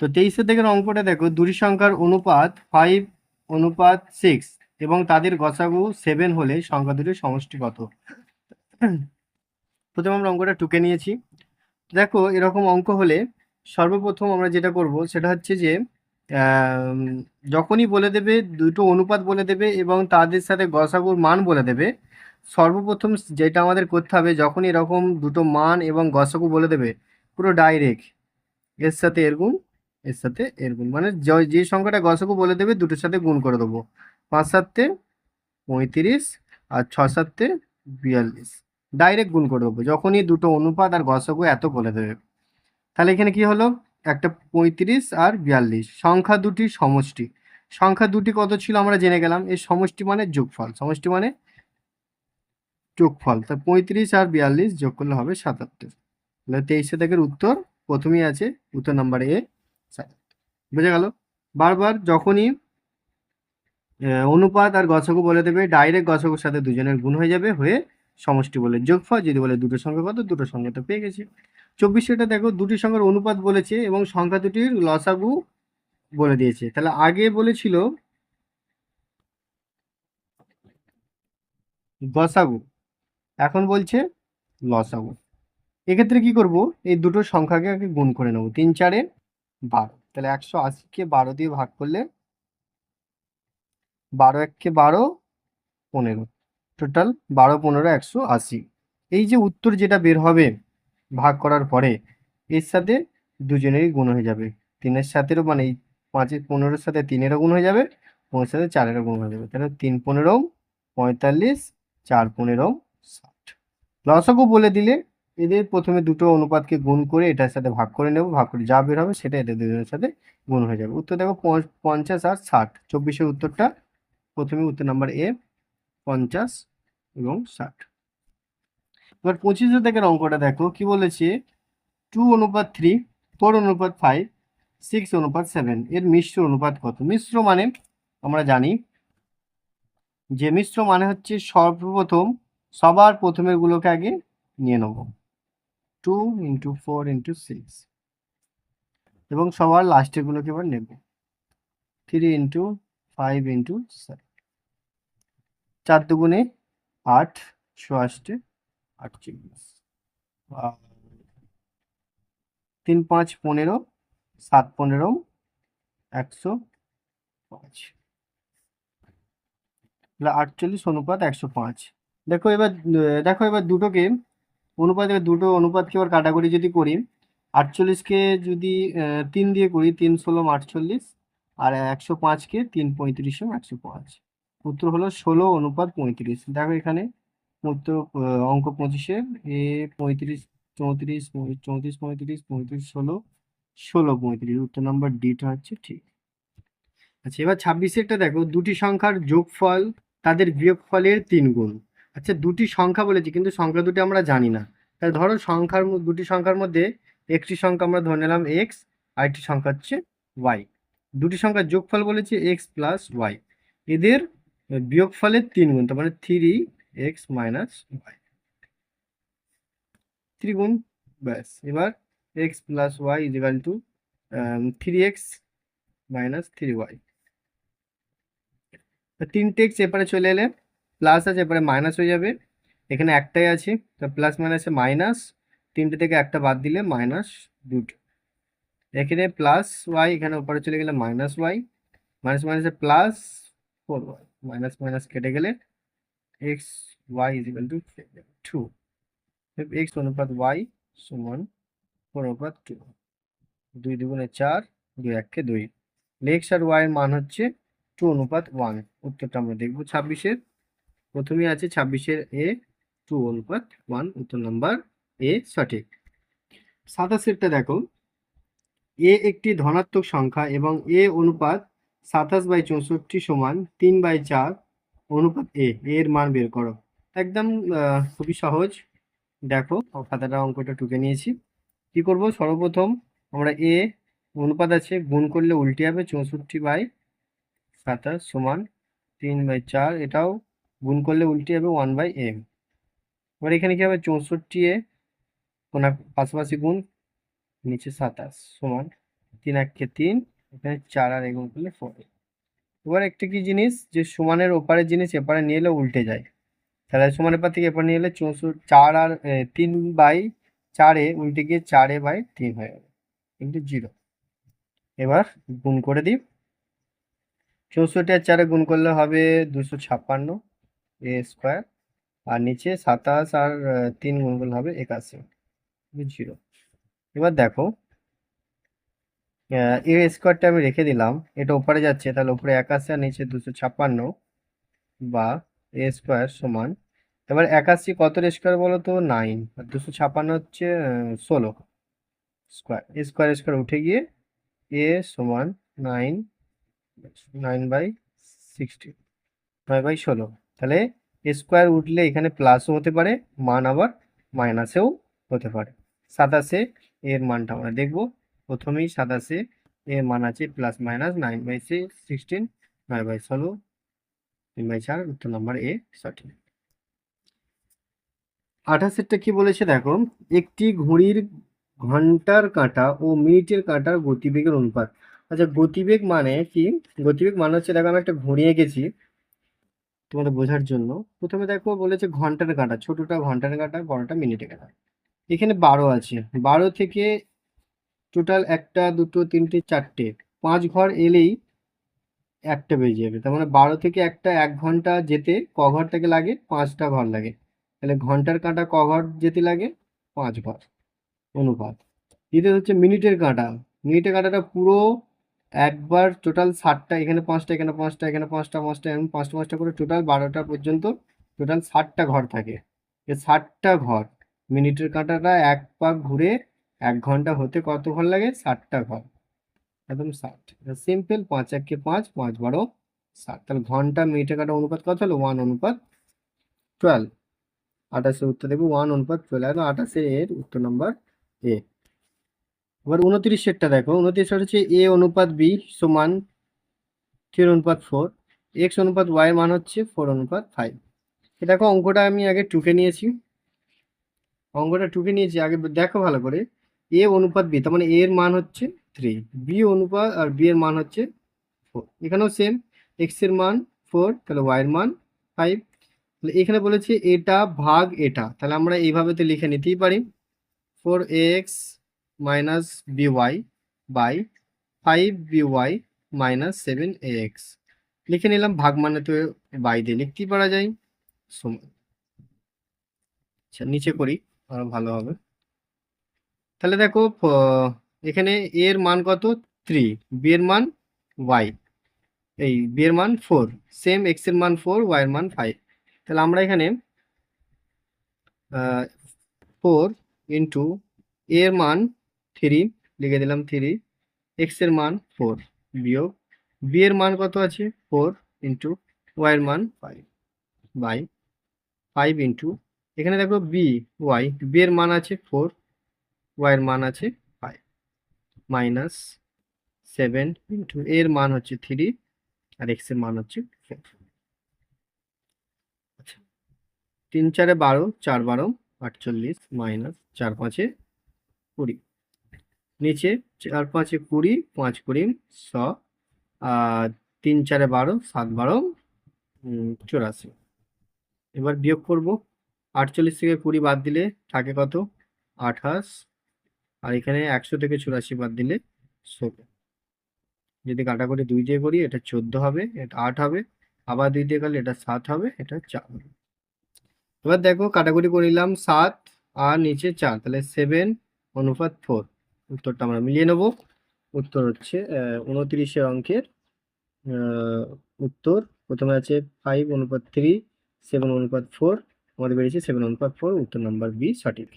তো তেইশে থেকে অঙ্কটা দেখো, দুটি সংখ্যার অনুপাত ফাইভ অনুপাত সিক্স এবং তাদের গসাগু সেভেন হলে সংখ্যা দুটির সমষ্টি কত? প্রথমে আমরা অঙ্কটা টুকে নিয়েছি। দেখো, এরকম অঙ্ক হলে সর্বপ্রথম আমরা যেটা করব, সেটা হচ্ছে যে যখনই বলে দেবে, দুটো অনুপাত বলে দেবে এবং তাদের সাথে গসাগুর মান বলে দেবে, সর্বপ্রথম যেটা আমাদের করতে হবে, যখনই এরকম দুটো মান এবং গসাগু বলে দেবে, পুরো ডাইরেক্ট এর সাথে এর গুণ এর সাথে এর গুণ। মানে যে সংখ্যাটা গসাগু বলে দেবে, দুটোর সাথে গুণ করে দেবো। পাঁচ সাতে পঁয়ত্রিশ আর ছ সাতে বিয়াল্লিশ। ডাইরেক্ট গুণ করে দেবো। যখনই দুটো অনুপাত আর গসাগু এত বলে দেবে, তাহলে এখানে কি হলো? একটা পঁয়ত্রিশ আর বিয়াল্লিশ। সংখ্যা দুটি সমষ্টি। সংখ্যা দুটি কত ছিল আমরা জেনে গেলাম। এই সমষ্টি মানে যোগফল। সমষ্টি মানে যোগফল। তা পঁয়ত্রিশ আর বিয়াল্লিশ যোগ করলে হবে সাতাত্তর। তাহলে তেইশে থেকে উত্তর প্রথমেই আছে, উত্তর নাম্বার এ বুঝে গেল? বারবার যখনই অনুপাত আর গছকও বলে দেবে ডাইরেক্ট গছকের সাথে দুজনের গুণ হয়ে যাবে, হয়ে সমষ্টি বলে যোগফল, যদি বলে দুটো সংখ্যা কত? দুটো সংখ্যা তো পেয়ে গেছি। চব্বিশটা দেখো, দুটি সংখ্যার অনুপাত বলেছে এবং সংখ্যা দুটির লসাগু বলে দিয়েছে। তাহলে আগে বলেছিল গসাগু, এখন বলছে লসাগু। এক্ষেত্রে কি করব? এই দুটো সংখ্যাকে আগে গুণ করে নেব, তিন চারে বারো। তাহলে একশো আশিকে বারো দিয়ে ভাগ করলে বারো এককে বারো, পনেরো। টোটাল বারো, পনেরো, একশো আশি। এই যে উত্তর যেটা বের হবে ভাগ করার পরে, এর সাথে দুজনেরই গুণ হয়ে যাবে। তিনের সাথেরও মানে এই পাঁচের পনেরোর সাথে তিনেরও গুণ হয়ে যাবে পনেরোর সাথে চারেরও গুণ হয়ে যাবে। তাহলে তিন পনেরো, পঁয়তাল্লিশ, চার পনেরো, ষাট। লসাগু বলে দিলে এদের প্রথমে দুটো অনুপাতকে গুণ করে এটার সাথে ভাগ করে নেব, ভাগ করে যা বের হবে সেটা এদের দুজনের সাথে গুণ হয়ে যাবে। উত্তর দেখো পঞ্চ- পঞ্চাশ আর ষাট। চব্বিশের উত্তরটা প্রথমে উত্তর নাম্বার এ পঞ্চাশ এবং ষাট। এবার পঁচিশে থেকে অঙ্কটা দেখো, কি বলেছে? টু অনুপাত থ্রি ফোর অনুপাত ফাইভ সিক্স অনুপাত সেভেন এর মিশ্র অনুপাত কত? মিশ্র মানে আমরা জানি যে মিশ্র মানে হচ্ছে সর্বপ্রথম সবার প্রথমের গুলোকে আগে নিয়ে নেব। Two into four into six এবং সবার লাস্টের গুলোকে এবার নেব। থ্রি ইন্টু ফাইভ ইন্টু চার দুগুণে আট চুয়াশটে আটচল্লিশ। তিন পাঁচ পনেরো, সাত পনেরো, একশো পাঁচ। আটচল্লিশ অনুপাত একশো পাঁচ। দেখো এবার দেখো এবার দুটোকে অনুপাত দুটো অনুপাতকে এবার কাটাকুটি যদি করি, আটচল্লিশকে যদি তিন দিয়ে করি, তিন ষোলো আটচল্লিশ, আর একশো পাঁচকে তিন পঁয়ত্রিশে একশো পাঁচ। উত্তর হলো ষোলো অনুপাত পঁয়ত্রিশ। দেখো এখানে উত্তর অঙ্ক পঁচিশে, এ পঁয়ত্রিশ, চৌত্রিশ চৌত্রিশ পঁয়ত্রিশ পঁয়ত্রিশ ষোলো ষোলো পঁয়ত্রিশ। উত্তর নাম্বার ডিটা হচ্ছে ঠিক। আচ্ছা এবার ছাব্বিশেরটা দেখো, দুটি সংখ্যার যোগফল তাদের বিয়োগফলের তিন গুণ আচ্ছা দুটি সংখ্যা বলেছি, কিন্তু সংখ্যা দুটি আমরা জানি না। তাহলে ধরো সংখ্যার দুটি সংখ্যার মধ্যে একটি সংখ্যা আমরা ধরে নিলাম এক্স আরেকটি সংখ্যা হচ্ছে ওয়াই দুটি সংখ্যার যোগফল বলেছি এক্স প্লাস ওয়াই এদের বিয়োগফলের তিন গুণ, তার মানে থ্রি এক্স মাইনাস ওয়াই ত্রিগুণ ব্যাস, এবার x plus y equal to three x minus three y তিনটে এক্স এপারে চলে এলে প্লাস আছে এপারে মাইনাস হয়ে যাবে। এখানে একটাই আছে, তো প্লাস মাইনাসে মাইনাস তিনটে থেকে একটা বাদ দিলে মাইনাস দুটো এখানে প্লাস ওয়াই এখানে ওপরে চলে গেলে মাইনাস ওয়াই মাইনাস মাইনাসে plus four y minus minus কেটে গেলে x y is equal to two x অনুপাত ওয়াই সমান ফোর অনুপাত টু দুই দুগুণে চার, দুই এককে দুই। এক্স আর ওয়াই এর মান হচ্ছে টু অনুপাত ওয়ান উত্তরটা আমরা দেখব ছাব্বিশের। প্রথমেই আছে ছাব্বিশের এ টু অনুপাত ওয়ান, উত্তর নাম্বার এ সঠিক। সাতাশেরটা দেখো। এ একটি ধনাত্মক সংখ্যা এবং এ অনুপাত সাতাশ বাই চৌষট্টি সমান তিন বাই চার অনুপাত এ এর মান বের করো। একদম খুবই সহজ। দেখো, খাতাটা অঙ্কটা টুকে নিয়েছি। কি করব? সর্বপ্রথম আমরা এ অনুপাত আছে গুণ করলে উল্টে যাবে চৌষট্টি বাই সাতাশ সমান তিন বাই চার। এটাও গুণ করলে উল্টে যাবে ওয়ান বাই এম এবার এখানে কি হবে? চৌষট্টি এ কোনা পাশাপাশি গুণ, নিচে সাতাশ সমান তিন এককে তিন, এখানে চার আর এগুণ করলে ফোর এবার একটা কি জিনিস, যে সমানের ওপারের জিনিস এপারে নিয়ে এলে উল্টে যায়। তাহলে সমানের এপার থেকে এপারে নিয়ে এলে চৌষট্টি, চার আর তিন বাই চারে উল্টে গিয়ে চারে বাই তিন হয়ে যাবে। কিন্তু জিরো এবার গুণ করে দিই। চৌষট্টি আর চারে গুণ করলে হবে দুশো ছাপ্পান্ন। এ স্কোয়ার আর নিচে সাতাশ আর তিন গুণ করলে হবে একাশি জিরো। এবার দেখো এ স্কোয়ারটা আমি রেখে দিলাম, এটা উপরে যাচ্ছে, তাহলে উপরে একাশি আর নিচে দুশো ছাপ্পান্ন বা এ স্কোয়ার সমান, এবার একাশি কত স্কোয়ার বলো তো? নাইন আর দুশো ছাপ্পান্ন হচ্ছে ষোলো স্কোয়ার এ স্কোয়ার স্কোয়ার উঠে গিয়ে এ সমান নাইন নাইন বাই সিক্সটি নয় বাই ষোলো। তাহলে স্কোয়ার উঠলে এখানে প্লাসও হতে পারে, মান আবার মাইনাসেও হতে পারে। সাতাশে এর মানটা আমরা দেখব। প্রথমেই সাতাশে এর মান আছে plus minus nine by six sixteen নয় বাই ষোলো, তিন বাই চার, উত্তর নাম্বার এ সঠিক আঠাশেরটা কি বলেছে দেখো, একটি ঘড়ির ঘণ্টার কাঁটা ও মিনিটের কাঁটার গতিবেগের অনুপাত। আচ্ছা গতিবেগ মানে কি? গতিবেগ মানে হচ্ছে, দেখো আমি একটা ঘড়ি এঁকেছি তোমাদের বোঝার জন্য প্রথমে দেখো বলেছে ঘণ্টার কাঁটা, ছোটটা ঘণ্টার কাঁটা, বড়টা মিনিটের কাঁটা। এখানে বারো আছে। বারো থেকে টোটাল একটা, দুটো, তিনটে, চারটে, পাঁচ ঘর এলেই একটা বেজে যাবে। তার মানে বারো থেকে একটা এক ঘণ্টা যেতে ক ঘর থেকে লাগে? পাঁচটা ঘর লাগে। তাহলে ঘণ্টার কাঁটা ক ঘর যেতে লাগে? পাঁচ ঘর। অনুপাত। দ্বিতীয় হচ্ছে মিনিটের কাঁটা। মিনিটের কাঁটাটা পুরো একবার টোটাল ষাটটা, এখানে পাঁচটা এখানে পাঁচটা এখানে পাঁচটা পাঁচটা এরকম পাঁচটা পাঁচটা করে টোটাল বারোটা পর্যন্ত টোটাল ষাটটা ঘর থাকে। এই ষাটটা ঘর, মিনিটের কাঁটাটা এক পাক ঘুরে এক ঘণ্টা হতে কত ঘর লাগে? ষাটটা ঘর। একদম ষাট। সিম্পল পাঁচ একে পাঁচ পাঁচ বারো, ষাট। তাহলে ঘণ্টা, মিনিটের কাঁটা অনুপাত কত হলো? ওয়ান অনুপাত টুয়েলভ আঠাশের উত্তর দেবো ওয়ান অনুপাত টুয়েলভ একদম আঠাশে এর উত্তর নম্বর এ এবার উনত্রিশেরটা দেখো। উনত্রিশের হচ্ছে এ অনুপাত বি সমান থ্রি অনুপাত ফোর। এক্স অনুপাত ওয়াই মান হচ্ছে ফোর অনুপাত ফাইভ। দেখো, অঙ্কটা আমি আগে টুকে নিয়েছি। অঙ্কটা টুকে নিয়েছি, আগে দেখো ভালো করে। এ অনুপাত বি, তার মানে এ এর মান হচ্ছে থ্রি। বি অনুপাত আর বি এর মান হচ্ছে ফোর। এখানেও সেম এক্সের মান ফোর, তাহলে ওয়াই এর মান ফাইভ। তাহলে এখানে বলেছে এটা ভাগ এটা, তাহলে আমরা এইভাবে তো লিখে নিতেই পারি। Four x minus b y by five b y minus seven x লিখে নিলাম ভাগ মানে তো বাই দিয়ে লিখতেই পারা যায়। আচ্ছা নিচে করি, আরও ভালো হবে। তাহলে দেখো এখানে এ এর মান কত? থ্রি বি এর মান ওয়াই এই বি এর মান ফোর সেম এক্সের মান ফোর ওয়াই এর মান ফাইভ তাহলে আমরা এখানে ফোর ইন্টু এর মান থ্রি লিখে দিলাম থ্রি এক্সের মান ফোর বিয়োগ বি এর মান কত আছে? ফোর ইন্টু ওয়াই এর মান ফাইভ বাই ফাইভ ইন্টু এখানে দেখো বি ওয়াই বি এর মান আছে ফোর ওয়াই এর মান আছে ফাইভ মাইনাস সেভেন ইন্টু এর মান হচ্ছে থ্রি আর এক্সের মান হচ্ছে ফোর আচ্ছা তিন চারে বারো, চার বারো, আটচল্লিশ মাইনাস চার পাঁচে কুড়ি। নিচে চার পাঁচে কুড়ি, পাঁচ কুড়ি ছ আর তিন চারে বারো, সাত বারো চুরাশি। এবার বিয়োগ করব। আটচল্লিশ থেকে কুড়ি বাদ দিলে থাকে কত? আঠাশ। আর এখানে একশো থেকে চুরাশি বাদ দিলে ষোলো। যদি কাটাকুটি দুই দিয়ে করি, এটা চোদ্দ হবে, এটা আট হবে। আবার দুই দিয়ে করলে এটা সাত হবে, এটা চার হবে। এবার দেখো, কাটাকুটি করে নিলাম সাত, আর নিচে চার, তাহলে সেভেন অনুপাত ফোর উত্তরটা আমরা মিলিয়ে নেব। উত্তর হচ্ছে উনত্রিশের অঙ্কের উত্তর। প্রথমে আছে ফাইভ অনুপাত থ্রি সেভেন অনুপাত ফোর আমাদের বেরিয়েছে সেভেন অনুপাত ফোর উত্তর নাম্বার বি সঠিক।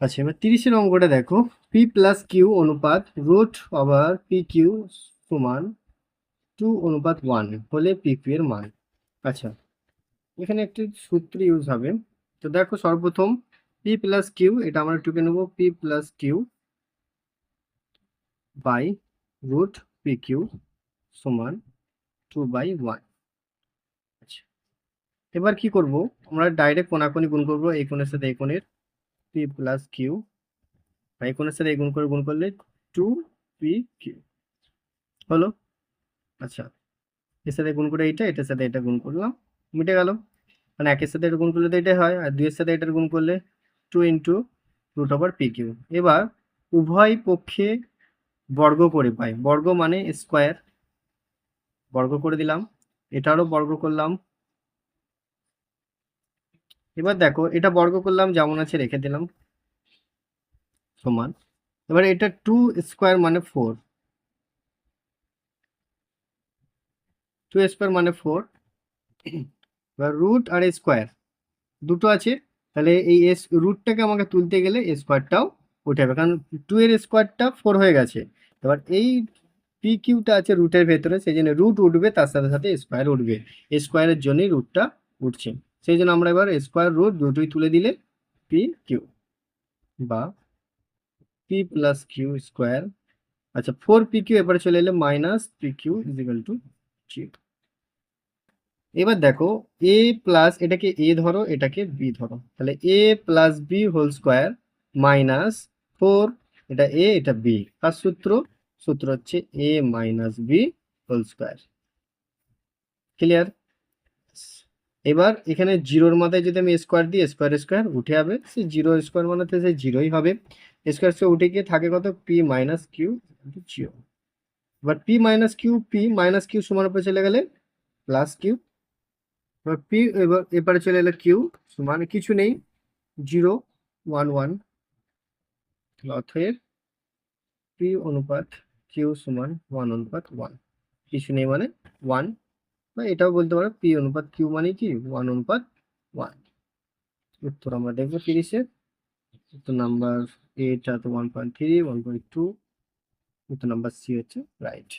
আচ্ছা এবার তিরিশের অঙ্কটা দেখো। পি প্লাস কিউ অনুপাত রুট ওভার পি কিউ সমান টু অনুপাত ওয়ান হলে পি কিউ এর মান। আচ্ছা এখানে একটি সূত্র ইউজ হবে। তো দেখো সর্বপ্রথম পি প্লাস কিউ এটা আমরা টুকে নেব p plus q by root p q সমান টু বাই ওয়ান আচ্ছা। এবার কি করব? আমরা ডাইরেক্ট কোনাকুনি গুণ করব এই কোণের সাথে এই কোণের পি প্লাস কিউ বা এই কোণের সাথে এই গুণ করে গুণ করলে টু পি কিউ হলো? আচ্ছা। এর সাথে গুণ করে এইটা, এটার সাথে এটা গুণ করলাম। মিটে গেল। মানে একের সাথে এটা গুণ করলে তো এটাই হয়, আর দুইয়ের সাথে এটার গুণ করলে two into root over p q এবার উভয় পক্ষে বর্গ করে পাই। বর্গ মানে স্কোয়ার বর্গ করে দিলাম। এটারও বর্গ করলাম। এবার দেখো, এটা বর্গ করলাম, যেমন আছে, রেখে দিলাম। সমান। এবার এটা টু স্কোয়ার মানে ফোর টু স্কোয়ার মানে ফোর এবার রুট আর স্কোয়ার দুটো আছে। তাহলে এই এস রুটটাকে আমাকে তুলতে গেলে স্কোয়ারটাও উঠে যাবে। কারণ টু এর স্কোয়ারটা ফোর হয়ে গেছে। এবার এই পি কিউটা আছে রুটের ভেতরে, সেই জন্য রুট উঠবে, তার সাথে সাথে স্কোয়ার উঠবে। স্কোয়ারের জন্যই রুটটা উঠছে। সেই জন্য আমরা এবার স্কোয়ার রুট দুটোই তুলে দিলে পি কিউ বা পি প্লাস কিউ স্কোয়ার আচ্ছা ফোর পি কিউ এবারে চলে এলে minus p q equal to zero এবার দেখো এ প্লাস এটাকে এ ধরো, এটাকে বি ধরো। তাহলে a plus b whole square minus four এটা এ এটা বি তার সূত্র? সূত্র হচ্ছে a minus b whole square clear এবার এখানে জিরোর মাথায় যদি আমি স্কোয়ার দিই স্কোয়ার স্কোয়ার উঠে যাবে। সে জিরো স্কোয়ার মানে তো সে জিরোই হবে। স্কোয়ার স্কোয়ার উঠে গিয়ে থাকে কত? পি মাইনাস কিউ জিরো এবার p minus q p minus q সমান উপরে চলে গেলে প্লাস কিউ এবার পি, এবার এবারে চলে এলো কিউ সমান কিছু নেই, জিরো, ওয়ান ওয়ান। অথের পি অনুপাত, কিউ সমান ওয়ান অনুপাত ওয়ান। কিছু নেই মানে ওয়ান। বা এটাও বলতে পারো, পি অনুপাত কিউ মানে কি? ওয়ান অনুপাত ওয়ান। উত্তর আমরা দেখব তিরিশে। উত্তর নাম্বার এটা তো one point three one point two উত্তর নাম্বার সি হচ্ছে রাইট